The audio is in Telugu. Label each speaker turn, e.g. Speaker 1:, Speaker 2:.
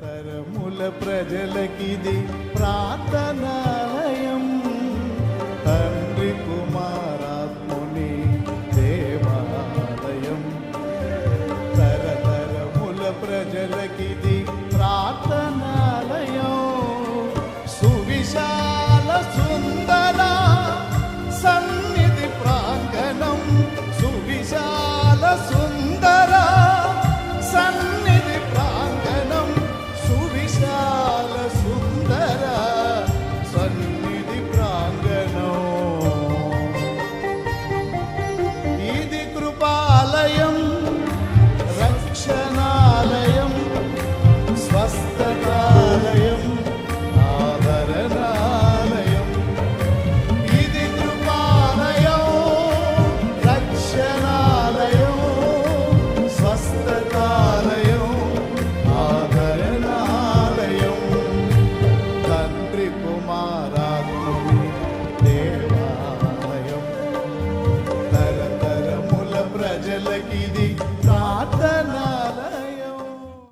Speaker 1: తరముల ప్రజలకిది ప్రార్థనాలయం. తండ్రి కుమారాత్ముని దేవాలయం. తరతరముల ప్రజలకిది ప్రార్థనాలయం. సువిశాల సుందర సన్నిధి ప్రాంగణం. సువిశాల సుందర ప్రజలకిది.